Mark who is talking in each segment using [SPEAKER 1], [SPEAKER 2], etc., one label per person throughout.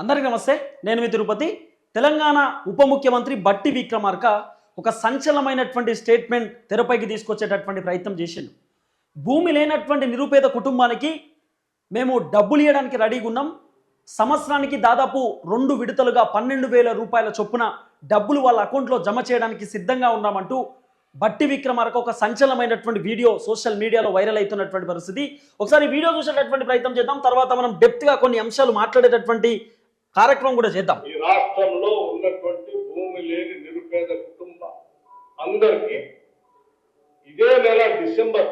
[SPEAKER 1] అందరికీ నమస్తే. నేను మీ తిరుపతి. తెలంగాణ ఉప ముఖ్యమంత్రి బట్టి విక్రమార్క ఒక సంచలనమైనటువంటి స్టేట్మెంట్ తెరపైకి తీసుకొచ్చేటటువంటి ప్రయత్నం చేసిండు. భూమి లేనటువంటి నిరుపేద కుటుంబానికి మేము డబ్బులు ఇవ్వడానికి రెడీగా ఉన్నాం. సంవత్సరానికి దాదాపు రెండు విడతలుగా పన్నెండు వేల రూపాయల చొప్పున డబ్బులు వాళ్ళ అకౌంట్లో జమ చేయడానికి సిద్ధంగా ఉన్నామంటూ బట్టి విక్రమార్క ఒక సంచలనమైనటువంటి వీడియో సోషల్ మీడియాలో వైరల్ అవుతున్నటువంటి పరిస్థితి. ఒకసారి వీడియో చూసేటటువంటి ప్రయత్నం చేద్దాం. తర్వాత మనం డెప్త్గా కొన్ని అంశాలు మాట్లాడేటటువంటి కార్యక్రమం కూడా చేద్దాం.
[SPEAKER 2] ఈ రాష్ట్రంలో ఉన్నటువంటి భూమి లేని నిరుపేద కుటుంబం అందరికీ ఇదే నెల డిసెంబర్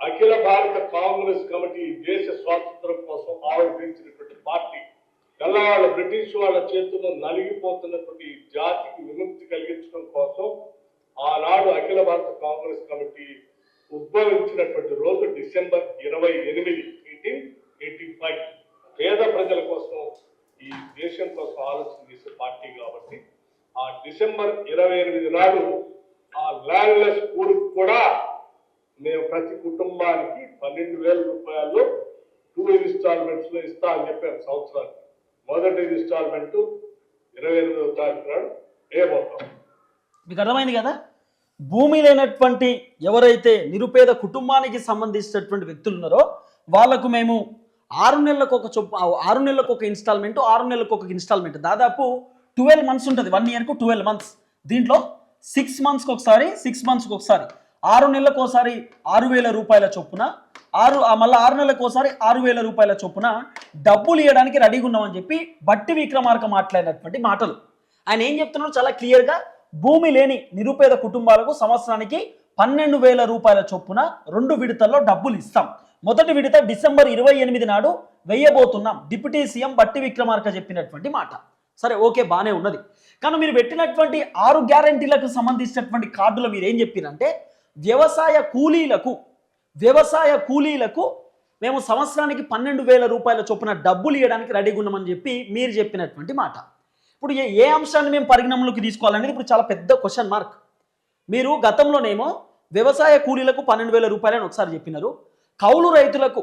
[SPEAKER 2] అఖిల భారత కాంగ్రెస్ కమిటీ దేశ స్వాతంత్రం కోసం ఆవిర్భించినటువంటి పార్టీ గల్లాళ్ళ బ్రిటిష్ వాళ్ళ చేతుల్లో నలిగిపోతున్నటువంటి జాతికి విముక్తి కలిగించడం కోసం ఆనాడు అఖిల భారత కాంగ్రెస్ కమిటీ ఉద్భవించినటువంటి రోజు డిసెంబర్ ఇరవై ఎనిమిది ఎయిటీన్ ఎయిటీ ఫైవ్ పేద ప్రజల కోసం ఈ దేశం కోసం ఆలోచన చేసే పార్టీ కాబట్టి ఆ డిసెంబర్ ఇరవై ఎనిమిది నాడు ఆ ల్యాండ్లెస్ కూడికి కూడా మేము ప్రతి కుటుంబానికి పన్నెండు వేల రూపాయలు టూ ఇన్స్టాల్మెంట్స్లో ఇస్తా అని చెప్పారు సంవత్సరానికి. మొదటి ఇన్స్టాల్మెంట్ ఇరవై ఎనిమిదవ తారీఖు నాడు వేయబోతాం
[SPEAKER 1] మీకు అర్థమైంది కదా? భూమి లేనటువంటి ఎవరైతే నిరుపేద కుటుంబానికి సంబంధించినటువంటి వ్యక్తులు ఉన్నారో వాళ్ళకు మేము ఆరు నెలలకు ఒక చొప్పు ఆరు నెలలకు ఒక ఇన్స్టాల్మెంట్ ఆరు నెలలకు ఒక ఇన్స్టాల్మెంట్ దాదాపు ట్వెల్వ్ మంత్స్ ఉంటుంది. వన్ ఇయర్కు ట్వెల్వ్ మంత్స్ దీంట్లో సిక్స్ మంత్స్కి ఒకసారి సిక్స్ మంత్స్కి ఒకసారి. ఆరు నెలలకు ఒకసారి ఆరు వేల రూపాయల చొప్పున ఆరు మళ్ళీ ఆరు నెలలకు ఒకసారి ఆరు వేల రూపాయల చొప్పున డబ్బులు ఇవ్వడానికి రెడీగా ఉన్నామని చెప్పి బట్టి విక్రమార్క మాట్లాడినటువంటి మాటలు. ఆయన ఏం చెప్తున్నాడు చాలా క్లియర్గా భూమి లేని నిరుపేద కుటుంబాలకు సంవత్సరానికి పన్నెండు వేల రూపాయల చొప్పున రెండు విడతల్లో డబ్బులు ఇస్తాం. మొదటి విడత డిసెంబర్ ఇరవై ఎనిమిది నాడు వెయ్యబోతున్నాం డిప్యూటీ సీఎం బట్టి విక్రమార్క చెప్పినటువంటి మాట. సరే ఓకే బాగానే ఉన్నది. కానీ మీరు పెట్టినటువంటి ఆరు గ్యారంటీలకు సంబంధించినటువంటి కార్డులో మీరు ఏం చెప్పిరంటే వ్యవసాయ కూలీలకు వ్యవసాయ కూలీలకు మేము సంవత్సరానికి పన్నెండు వేల రూపాయల చొప్పున డబ్బులు ఇవ్వడానికి రెడీగా ఉన్నామని చెప్పి మీరు చెప్పినటువంటి మాట. ఇప్పుడు ఏ ఏ అంశాన్ని మేము పరిగణంలోకి తీసుకోవాలనేది ఇప్పుడు చాలా పెద్ద క్వశ్చన్ మార్క్ మీరు గతంలోనేమో వ్యవసాయ కూలీలకు పన్నెండు వేల రూపాయలని ఒకసారి చెప్పినారు. కౌలు రైతులకు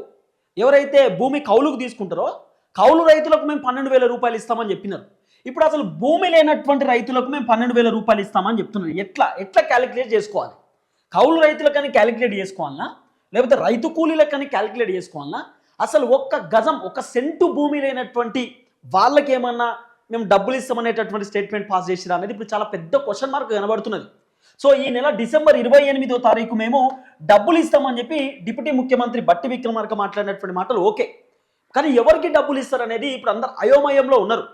[SPEAKER 1] ఎవరైతే భూమి కౌలుకు తీసుకుంటారో కౌలు రైతులకు మేము పన్నెండు వేల రూపాయలు ఇస్తామని చెప్పినారు. ఇప్పుడు అసలు భూమి లేనటువంటి రైతులకు మేము పన్నెండు వేల రూపాయలు ఇస్తామని చెప్తున్నారు. ఎట్లా ఎట్లా క్యాలిక్యులేట్ చేసుకోవాలి? కౌలు రైతులకని క్యాలిక్యులేట్ చేసుకోవాలనా? లేకపోతే రైతు కూలీలకని క్యాలిక్యులేట్ చేసుకోవాలనా? అసలు ఒక్క గజం ఒక సెంటు భూమి లేనటువంటి వాళ్ళకి ఏమన్నా మేము డబ్బులు ఇస్తామనేటటువంటి స్టేట్మెంట్ పాస్ చేసిరా అనేది ఇప్పుడు చాలా పెద్ద క్వశ్చన్ మార్క్ కనబడుతున్నది. సో ఈ నెల డిసెంబర్ ఇరవై ఎనిమిదో తారీఖు మేము డబ్బులు ఇస్తామని చెప్పి డిప్యూటీ ముఖ్యమంత్రి బట్టి విక్రమార్క మాట్లాడినటువంటి మాటలు ఓకే. కానీ ఎవరికి డబ్బులు ఇస్తారనేది ఇప్పుడు అందరు అయోమయంలో ఉన్నారు.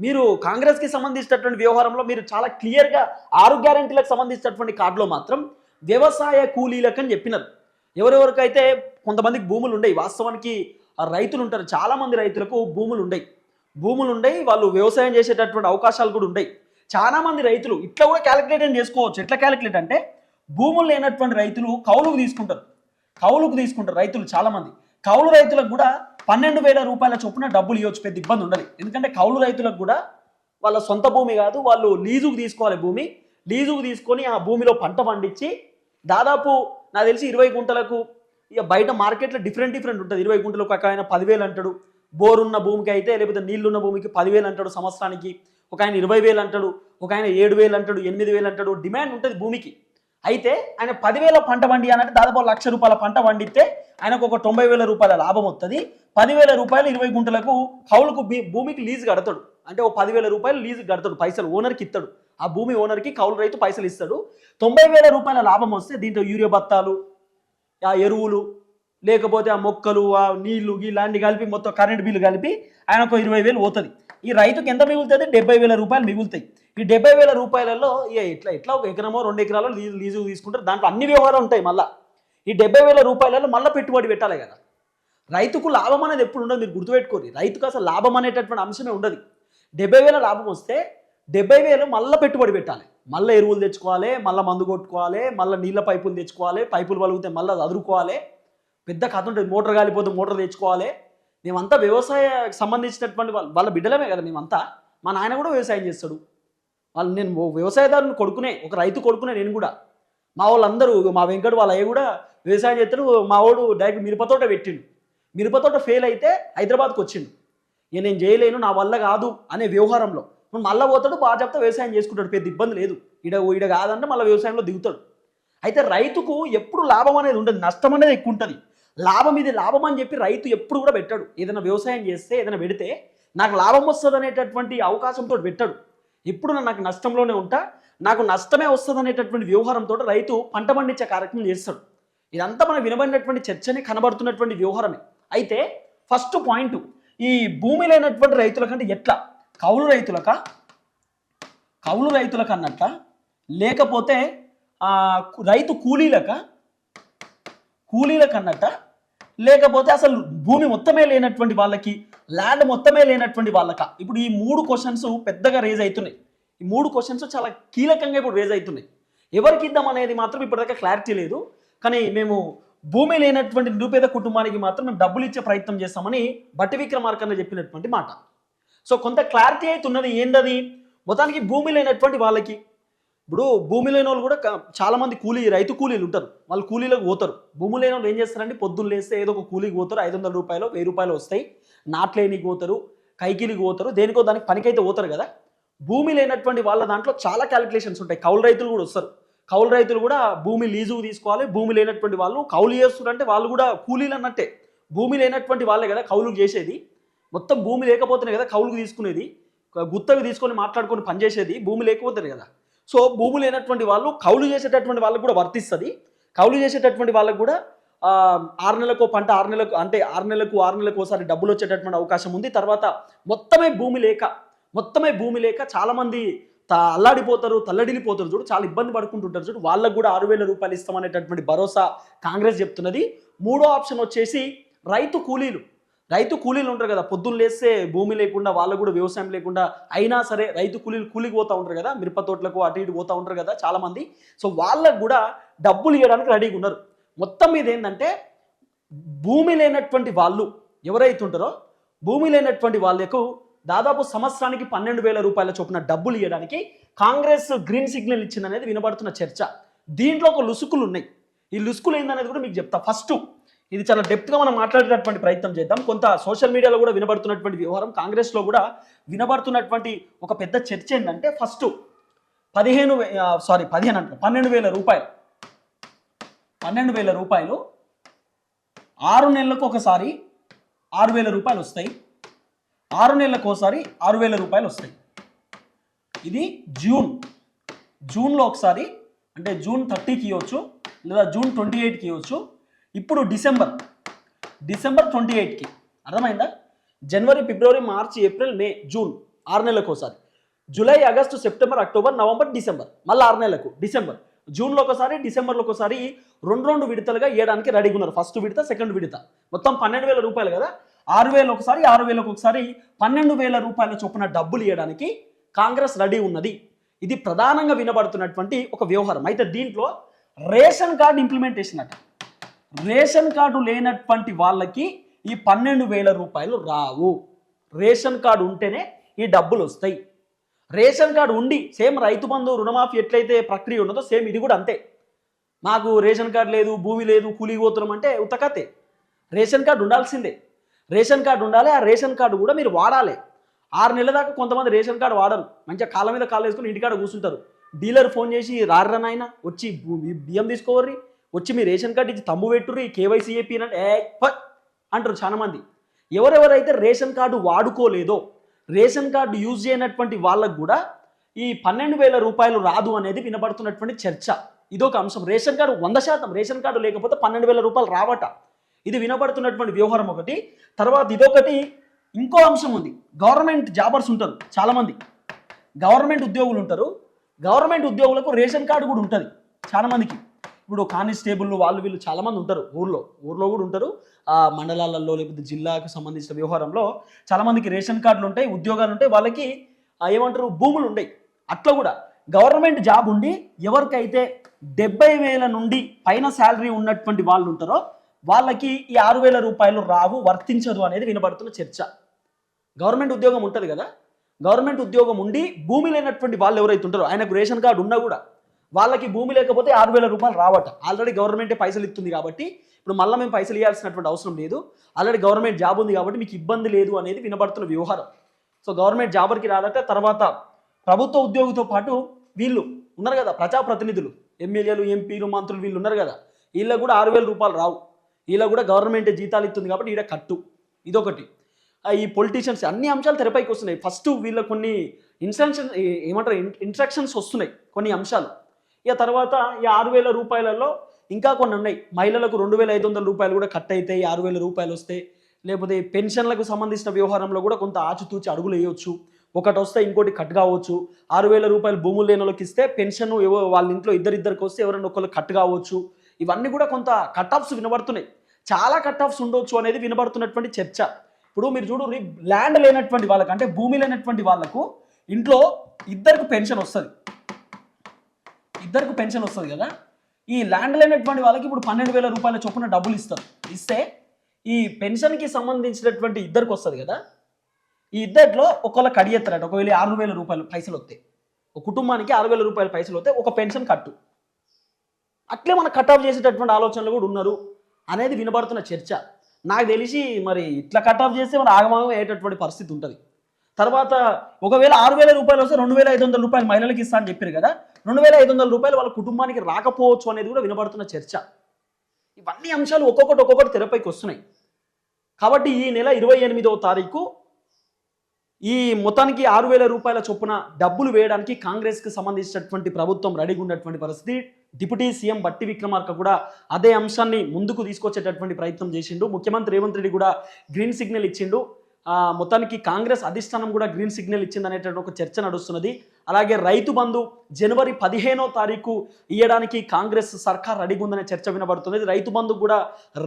[SPEAKER 1] మీరు కాంగ్రెస్కి సంబంధించినటువంటి వ్యవహారంలో మీరు చాలా క్లియర్గా ఆరు గ్యారంటీలకు సంబంధించినటువంటి కార్డులో మాత్రం వ్యవసాయ కూలీలకు అని చెప్పినారు. ఎవరెవరికైతే కొంతమందికి భూములు ఉండయి వాస్తవానికి రైతులు ఉంటారు చాలామంది రైతులకు భూములు ఉండయి. భూములు ఉండయి వాళ్ళు వ్యవసాయం చేసేటటువంటి అవకాశాలు కూడా ఉండయి. చాలా మంది రైతులు ఇట్లా కూడా క్యాలిక్యులేట్ చేసుకోవచ్చు. ఎట్లా క్యాలిక్యులేట్ అంటే భూములు లేనటువంటి రైతులు కౌలుకు తీసుకుంటారు. కౌలుకు తీసుకుంటారు రైతులు చాలామంది కౌలు రైతులకు కూడా పన్నెండు వేల రూపాయల చొప్పున డబ్బులు ఇవ్వచ్చు పెద్ద ఇబ్బంది ఉండదు. ఎందుకంటే కౌలు రైతులకు కూడా వాళ్ళ సొంత భూమి కాదు వాళ్ళు లీజుకు తీసుకోవాలి భూమి. లీజుకు తీసుకొని ఆ భూమిలో పంట పండించి దాదాపు నాకు తెలిసి ఇరవై గుంటలకు ఇక బయట మార్కెట్లో డిఫరెంట్ డిఫరెంట్ ఉంటుంది. ఇరవై గుంటలకు ఒక ఆయన పదివేలు అంటాడు. బోరున్న భూమికి అయితే లేకపోతే నీళ్ళున్న భూమికి పదివేలు అంటాడు సంవత్సరానికి. ఒక ఆయన ఇరవై వేలు అంటాడు ఒక ఆయన ఏడు వేలు అంటాడు ఎనిమిది వేలు అంటాడు డిమాండ్ ఉంటుంది భూమికి. అయితే ఆయన పదివేల పంట వండి అనంటే దాదాపు లక్ష రూపాయల పంట వండితే ఆయనకు ఒక తొంభై వేల రూపాయల లాభం వస్తుంది పదివేల రూపాయలు ఇరవై గుంటలకు కౌలుకు భీ- భూమికి లీజు కడతాడు. అంటే ఓ పదివేల రూపాయలు లీజు కడతాడు పైసలు ఓనర్కి ఇస్తాడు. ఆ భూమి ఓనర్కి కౌలు రైతు పైసలు ఇస్తాడు. తొంభై వేల రూపాయల లాభం వస్తే దీంట్లో యూరియా బత్తాలు ఆ ఎరువులు లేకపోతే ఆ మొక్కలు ఆ నీళ్ళు ఇలాంటి కలిపి మొత్తం కరెంట్ బిల్లు కలిపి ఆయనకు ఇరవై వేలు పోతుంది. ఈ రైతుకి ఎంత మిగులుతుంది? డెబ్బై వేల రూపాయలు మిగులుతాయి. ఈ డెబ్బై వేల రూపాయలలో ఇక ఎట్లా ఎట్లా ఒక ఎకరమో రెండు ఎకరాలు లీజు లీజు తీసుకుంటారు. దాంట్లో అన్ని వ్యవహారాలు ఉంటాయి మళ్ళీ. ఈ డెబ్బై వేల రూపాయలలో మళ్ళీ పెట్టుబడి పెట్టాలి కదా. రైతుకు లాభం అనేది ఎప్పుడు ఉండదు మీరు గుర్తుపెట్టుకోరు రైతుకు అసలు లాభం అనేటటువంటి అంశమే ఉండదు. డెబ్బై వేల లాభం వస్తే డెబ్బై వేలు మళ్ళీ పెట్టుబడి పెట్టాలి. మళ్ళీ ఎరువులు తెచ్చుకోవాలి మళ్ళీ మందు కొట్టుకోవాలి మళ్ళీ నీళ్ళ పైపులు తెచ్చుకోవాలి పైపులు పలుగుతే మళ్ళీ అది అదురుకోవాలి. పెద్ద కథ ఉంటుంది మోటార్ కాలిపోతే మోటార్ తెచ్చుకోవాలి. మేమంతా వ్యవసాయకు సంబంధించినటువంటి వాళ్ళ వాళ్ళ బిడ్డలమే కదా మేమంతా. మా నాయన కూడా వ్యవసాయం చేస్తాడు. వాళ్ళు నేను వ్యవసాయదారుని కొడుకునే ఒక రైతు కొడుకునే నేను కూడా. మా వాళ్ళందరూ మా వెంకట వాళ్ళ అయ్య కూడా వ్యవసాయం చేస్తాడు. మా వాడు డైరెక్ట్ మిరపతోట పెట్టిండు. మిరపతోట ఫెయిల్ అయితే హైదరాబాద్కి వచ్చిండు. ఇక నేను చేయలేను నా వల్ల కాదు అనే వ్యవహారంలో. మళ్ళీ పోతాడు బాగా చెప్తా వ్యవసాయం చేసుకుంటాడు. పెద్ద ఇబ్బంది లేదు. ఇడ ఇడ కాదంటే మళ్ళీ వ్యవసాయంలో దిగుతాడు. అయితే రైతుకు ఎప్పుడు లాభం అనేది ఉండదు నష్టం అనేది ఎక్కువ ఉంటుంది. లాభం ఇది లాభం అని చెప్పి రైతు ఎప్పుడు కూడా పెట్టాడు. ఏదైనా వ్యవసాయం చేస్తే ఏదైనా పెడితే నాకు లాభం వస్తుంది అనేటటువంటి అవకాశంతో పెట్టాడు. ఎప్పుడు నాకు నష్టంలోనే ఉంటా నాకు నష్టమే వస్తుంది అనేటటువంటి వ్యవహారంతో రైతు పంట పండించే కార్యక్రమం చేస్తాడు. ఇదంతా మనం వినబడినటువంటి చర్చనే కనబడుతున్నటువంటి వ్యవహారమే. అయితే ఫస్ట్ పాయింట్ ఈ భూమి లేనటువంటి రైతుల కంటే ఎట్లా? కౌలు రైతులక కౌలు రైతులకు లేకపోతే రైతు కూలీలక కూలీలకు అన్నట్ట లేకపోతే అసలు భూమి మొత్తమే లేనటువంటి వాళ్ళకి ల్యాండ్ మొత్తమే లేనటువంటి వాళ్ళక? ఇప్పుడు ఈ మూడు క్వశ్చన్స్ పెద్దగా రేజ్ అవుతున్నాయి. ఈ మూడు క్వశ్చన్స్ చాలా కీలకంగా ఇప్పుడు రేజ్ అవుతున్నాయి. ఎవరికి ఇద్దాం అనేది మాత్రం ఇప్పటిదాకా క్లారిటీ లేదు. కానీ మేము భూమి లేనటువంటి నిరుపేద కుటుంబానికి మాత్రం మేము డబ్బులు ఇచ్చే ప్రయత్నం చేస్తామని బట్టి విక్రమార్కన్న చెప్పినటువంటి మాట. సో కొంత క్లారిటీ అయితే ఉన్నది. ఏందది? మొత్తానికి భూమి లేనటువంటి వాళ్ళకి ఇప్పుడు భూమి లేని వాళ్ళు కూడా చాలామంది కూలీ రైతు కూలీలు ఉంటారు. వాళ్ళు కూలీలకు పోతారు. భూమి లేని వాళ్ళు ఏం చేస్తారంటే పొద్దున్న లేస్తే ఏదో ఒక కూలీకి పోతారు. ఐదు వందల రూపాయలు వెయ్యి రూపాయలు వస్తాయి. నాట్లేనికి పోతారు కైకిలికి పోతారు. దేనికో దానికి పనికైతే పోతారు కదా. భూమి లేనటువంటి వాళ్ళ దాంట్లో చాలా క్యాలిక్యులేషన్స్ ఉంటాయి. కౌలు రైతులు కూడా వస్తారు. కౌలు రైతులు కూడా భూమి లీజుకు తీసుకోవాలి. భూమి లేనటువంటి వాళ్ళు కౌలు చేస్తున్నారంటే వాళ్ళు కూడా కూలీలు అన్నట్టే. భూమి లేనటువంటి వాళ్ళే కదా కౌలుకు చేసేది. మొత్తం భూమి లేకపోతేనే కదా కౌలుకు తీసుకునేది. గుత్తకు తీసుకొని మాట్లాడుకొని పనిచేసేది. భూమి లేకపోతారు కదా. సో భూమి లేనటువంటి వాళ్ళు కౌలు చేసేటటువంటి వాళ్ళకు కూడా వర్తిస్తుంది. కౌలు చేసేటటువంటి వాళ్ళకు కూడా ఆరు నెలలకు పంట ఆరు నెలలకు అంటే ఆరు నెలలకు ఆరు నెలలకు ఒకసారి డబ్బులు వచ్చేటటువంటి అవకాశం ఉంది. తర్వాత మొత్తమే భూమి లేక మొత్తమే భూమి లేక చాలామంది త అల్లాడిపోతారు తల్లడిల్లిపోతారు చూడు చాలా ఇబ్బంది పడుకుంటుంటారు చూడు. వాళ్ళకు కూడా ఆరు వేల రూపాయలు ఇస్తామనేటటువంటి భరోసా కాంగ్రెస్ చెప్తున్నది. మూడో ఆప్షన్ వచ్చేసి రైతు కూలీలు. రైతు కూలీలు ఉంటారు కదా పొద్దున్న లేస్తే భూమి లేకుండా వాళ్ళకు కూడా వ్యవసాయం లేకుండా అయినా సరే రైతు కూలీలు కూలికి పోతూ ఉంటారు కదా మిరప తోటలకు అటు ఇటు పోతూ ఉంటారు కదా చాలామంది. సో వాళ్ళకు కూడా డబ్బులు ఇవ్వడానికి రెడీగా ఉన్నారు. మొత్తం మీద ఏంటంటే భూమి లేనటువంటి వాళ్ళు ఎవరైతే ఉంటారో భూమి లేనటువంటి వాళ్ళకు దాదాపు సంవత్సరానికి పన్నెండు వేల రూపాయల చొప్పున డబ్బులు ఇవ్వడానికి కాంగ్రెస్ గ్రీన్ సిగ్నల్ ఇచ్చిందనేది వినబడుతున్న చర్చ. దీంట్లో ఒక లుసుకులు ఉన్నాయి. ఈ లుసుకులు ఏందనేది కూడా మీకు చెప్తా. ఫస్ట్ ఇది చాలా డెప్త్గా మనం మాట్లాడేటటువంటి ప్రయత్నం చేద్దాం. కొంత సోషల్ మీడియాలో కూడా వినబడుతున్నటువంటి వ్యవహారం కాంగ్రెస్లో కూడా వినబడుతున్నటువంటి ఒక పెద్ద చర్చ ఏంటంటే ఫస్ట్ పదిహేను సారీ పదిహేను అంటే పన్నెండు వేల రూపాయలు. పన్నెండు వేల రూపాయలు. ఆరు నెలలకు ఒకసారి ఆరు వేల రూపాయలు వస్తాయి. ఆరు నెలలకు ఒకసారి ఆరు వేల రూపాయలు వస్తాయి. ఇది జూన్. జూన్లో ఒకసారి అంటే జూన్ థర్టీకి ఇవ్వచ్చు లేదా జూన్ ట్వంటీ ఎయిట్కి ఇవ్వచ్చు. ఇప్పుడు డిసెంబర్. డిసెంబర్ ట్వంటీ ఎయిట్కి. అర్థమైందా? జనవరి ఫిబ్రవరి మార్చి ఏప్రిల్ మే జూన్ ఆరు నెలలకు ఒకసారి. July August September October November December మళ్ళీ ఆరు నెలలకు. డిసెంబర్. జూన్లో ఒకసారి డిసెంబర్లో ఒకసారి రెండు రెండు విడతలుగా వేయడానికి రెడీగా ఉన్నారు. ఫస్ట్ విడత సెకండ్ విడత. మొత్తం పన్నెండు వేల రూపాయలు కదా? ఆరు వేలు ఒకసారి ఆరు వేలకు ఒకసారి పన్నెండు వేల రూపాయల చొప్పున డబ్బులు ఇవ్వడానికి కాంగ్రెస్ రెడీ ఉన్నది. ఇది ప్రధానంగా వినబడుతున్నటువంటి ఒక వ్యవహారం. అయితే దీంట్లో రేషన్ కార్డు ఇంప్లిమెంటేషన్ అట. రేషన్ కార్డు లేనటువంటి వాళ్ళకి ఈ పన్నెండు వేల రూపాయలు రావు. రేషన్ కార్డు ఉంటేనే ఈ డబ్బులు వస్తాయి. రేషన్ కార్డు ఉండి సేమ్ రైతు బంధు రుణమాఫీ ఎట్లయితే ప్రక్రియ ఉన్నదో సేమ్ ఇది కూడా అంతే. మాకు రేషన్ కార్డు లేదు భూమి లేదు కూలీ పోతున్నాం అంటే ఉతకతే రేషన్ కార్డు ఉండాల్సిందే. రేషన్ కార్డు ఉండాలి ఆ రేషన్ కార్డు కూడా మీరు వాడాలి. ఆరు నెలల దాకా కొంతమంది రేషన్ కార్డు వాడరు. మంచిగా కాళ్ళ మీద కాళ్ళు వేసుకొని ఇంటికాడ కూర్చుంటారు. డీలర్ ఫోన్ చేసి రారా నాయన వచ్చి బియ్యం తీసుకోవర్రి. వచ్చి మీ రేషన్ కార్డు ఇచ్చి తమ్ము పెట్టుర్రి కేవైసీ ఏపీ ఏ అంటారు చాలా మంది ఎవరెవరైతే రేషన్ కార్డు వాడుకోలేదో రేషన్ కార్డు యూజ్ చేయనటువంటి వాళ్ళకు కూడా ఈ పన్నెండు వేల రూపాయలు రాదు అనేది వినబడుతున్నటువంటి చర్చ. ఇదొక అంశం. రేషన్ కార్డు వంద శాతం రేషన్ కార్డు లేకపోతే పన్నెండు వేల రూపాయలు రావట. ఇది వినబడుతున్నటువంటి వ్యవహారం ఒకటి. తర్వాత ఇదొకటి ఇంకో అంశం ఉంది. గవర్నమెంట్ జాబర్స్ ఉంటారు చాలామంది. గవర్నమెంట్ ఉద్యోగులు ఉంటారు. గవర్నమెంట్ ఉద్యోగులకు రేషన్ కార్డు కూడా ఉంటుంది చాలామందికి. ఇప్పుడు కానిస్టేబుల్ వాళ్ళు వీళ్ళు చాలామంది ఉంటారు ఊర్లో. ఊర్లో కూడా ఉంటారు. ఆ మండలాలలో లేకపోతే జిల్లాకు సంబంధించిన వ్యవహారంలో చాలామందికి రేషన్ కార్డులు ఉంటాయి ఉద్యోగాలు ఉంటాయి. వాళ్ళకి ఏమంటారు భూములు ఉంటాయి. అట్లా కూడా గవర్నమెంట్ జాబ్ ఉండి ఎవరికైతే డెబ్బై వేల నుండి పైన శాలరీ ఉన్నటువంటి వాళ్ళు ఉంటారో వాళ్ళకి ఈ ఆరు వేల రూపాయలు రావు వర్తించదు అనేది వినబడుతున్న చర్చ. గవర్నమెంట్ ఉద్యోగం ఉంటుంది కదా? గవర్నమెంట్ ఉద్యోగం ఉండి భూమి లేనటువంటి వాళ్ళు ఎవరైతే ఉంటారో ఆయనకు రేషన్ కార్డు ఉన్నా కూడా వాళ్ళకి భూమి లేకపోతే ఆరు వేల రూపాయలు రావట. ఆల్రెడీ గవర్నమెంటే పైసలు ఇస్తుంది కాబట్టి ఇప్పుడు మళ్ళీ మేము పైసలు ఇవ్వాల్సినటువంటి అవసరం లేదు. ఆల్రెడీ గవర్నమెంట్ జాబ్ ఉంది కాబట్టి మీకు ఇబ్బంది లేదు అనేది వినబడుతున్న వ్యవహారం. సో గవర్నమెంట్ జాబర్కి రాదట తర్వాత ప్రభుత్వ ఉద్యోగితో పాటు వీళ్ళు ఉన్నారు కదా ప్రజాప్రతినిధులు ఎమ్మెల్యేలు ఎంపీలు మంత్రులు వీళ్ళు ఉన్నారు కదా వీళ్ళకి కూడా ఆరు వేల రూపాయలు రావు. వీళ్ళకి కూడా గవర్నమెంట్ జీతాలు ఇస్తుంది కాబట్టి ఈడ కట్టు. ఇదొకటి. ఈ పొలిటీషియన్స్ అన్ని అంశాలు తెరపైకి వస్తున్నాయి. ఫస్ట్ వీళ్ళ కొన్ని ఇన్స్ట్రక్షన్ ఏమంటారు ఇన్స్ట్రక్షన్స్ వస్తున్నాయి కొన్ని అంశాలు. ఇక తర్వాత ఈ ఆరు వేల రూపాయలలో ఇంకా కొన్ని ఉన్నాయి. మహిళలకు రెండు వేల ఐదు వందల రూపాయలు కూడా కట్ అవుతాయి ఆరు వేల రూపాయలు వస్తాయి లేకపోతే పెన్షన్లకు సంబంధించిన వ్యవహారంలో కూడా కొంత ఆచితూచి అడుగులు వేయవచ్చు ఒకటి వస్తే ఇంకోటి కట్ కావచ్చు. ఆరు వేల రూపాయలు భూములు లేని వాళ్ళకి ఇస్తే పెన్షన్ ఏవో వాళ్ళ ఇంట్లో ఇద్దరిద్దరికి వస్తే ఎవరైనా ఒకళ్ళు కట్ కావచ్చు. ఇవన్నీ కూడా కొంత కట్ ఆఫ్స్ వినబడుతున్నాయి. చాలా కట్ ఆఫ్స్ ఉండొచ్చు అనేది వినబడుతున్నటువంటి చర్చ. ఇప్పుడు మీరు చూడు ల్యాండ్ లేనటువంటి వాళ్ళకి అంటే భూమి లేనటువంటి వాళ్ళకు ఇంట్లో ఇద్దరికి పెన్షన్ వస్తుంది. ఇద్దరికి పెన్షన్ వస్తుంది కదా? ఈ ల్యాండ్ లేనటువంటి వాళ్ళకి ఇప్పుడు పన్నెండు వేల రూపాయల చొప్పున డబ్బులు ఇస్తారు. ఇస్తే ఈ పెన్షన్కి సంబంధించినటువంటి ఇద్దరికి వస్తుంది కదా? ఈ ఇద్దరిలో ఒకళ్ళ కడియెత్తారట ఒకవేళ ఆరు వేల రూపాయలు పైసలు వస్తాయి ఒక కుటుంబానికి ఆరు వేల రూపాయల పైసలు వస్తే ఒక పెన్షన్ కట్టు. అట్లే మన కట్ ఆఫ్ చేసేటటువంటి ఆలోచనలు కూడా ఉన్నారు అనేది వినబడుతున్న చర్చ. నాకు తెలిసి మరి ఇట్లా కట్ ఆఫ్ చేస్తే మన ఆగమాగం అయ్యేటటువంటి పరిస్థితి ఉంటుంది. తర్వాత ఒకవేళ ఆరు వేల రూపాయలు వస్తే రెండు వేల ఐదు వందల రూపాయలు మహిళలకు ఇస్తా అని చెప్పారు కదా? రెండు వేల ఐదు వందల రూపాయలు వాళ్ళ కుటుంబానికి రాకపోవచ్చు అనేది కూడా వినబడుతున్న చర్చ. ఇవన్నీ అంశాలు ఒక్కొక్కటి ఒక్కొక్కటి తెరపైకి వస్తున్నాయి. కాబట్టి ఈ నెల ఇరవై ఎనిమిదవ తారీఖు ఈ మొత్తానికి ఆరు వేల రూపాయల చొప్పున డబ్బులు వేయడానికి కాంగ్రెస్కి సంబంధించినటువంటి ప్రభుత్వం రెడీగా ఉన్నటువంటి పరిస్థితి. డిప్యూటీ సీఎం బట్టి విక్రమార్క కూడా అదే అంశాన్ని ముందుకు తీసుకొచ్చేటటువంటి ప్రయత్నం చేసిండు. ముఖ్యమంత్రి రేవంత్ రెడ్డి కూడా గ్రీన్ సిగ్నల్ ఇచ్చిండు. మొత్తానికి కాంగ్రెస్ అధిష్టానం కూడా గ్రీన్ సిగ్నల్ ఇచ్చిందనేటువంటి ఒక చర్చ నడుస్తున్నది. అలాగే రైతు బంధు జనవరి పదిహేనో తారీఖు ఇవ్వడానికి కాంగ్రెస్ సర్కార్ అడిగుందనే చర్చ వినబడుతున్నది. రైతు బంధు కూడా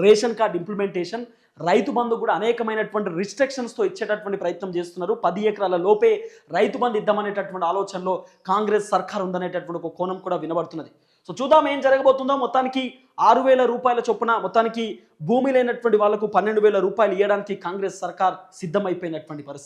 [SPEAKER 1] ration card implementation Rythu Bandhu కూడా అనేకమైనటువంటి రిస్ట్రిక్షన్స్తో ఇచ్చేటటువంటి ప్రయత్నం చేస్తున్నారు. పది ఎకరాల లోపే రైతు బంధు ఇద్దామనేటటువంటి ఆలోచనలో కాంగ్రెస్ సర్కార్ ఉందనేటటువంటి ఒక కోణం కూడా వినబడుతున్నది. సో చూద్దాం ఏం జరగబోతుందో. మొత్తానికి ఆరు వేల రూపాయల చొప్పున మొత్తానికి భూమి లేనటువంటి వాళ్ళకు పన్నెండు వేల రూపాయలు ఇవ్వడానికి కాంగ్రెస్ సర్కార్ సిద్ధమైపోయినటువంటి పరిస్థితి.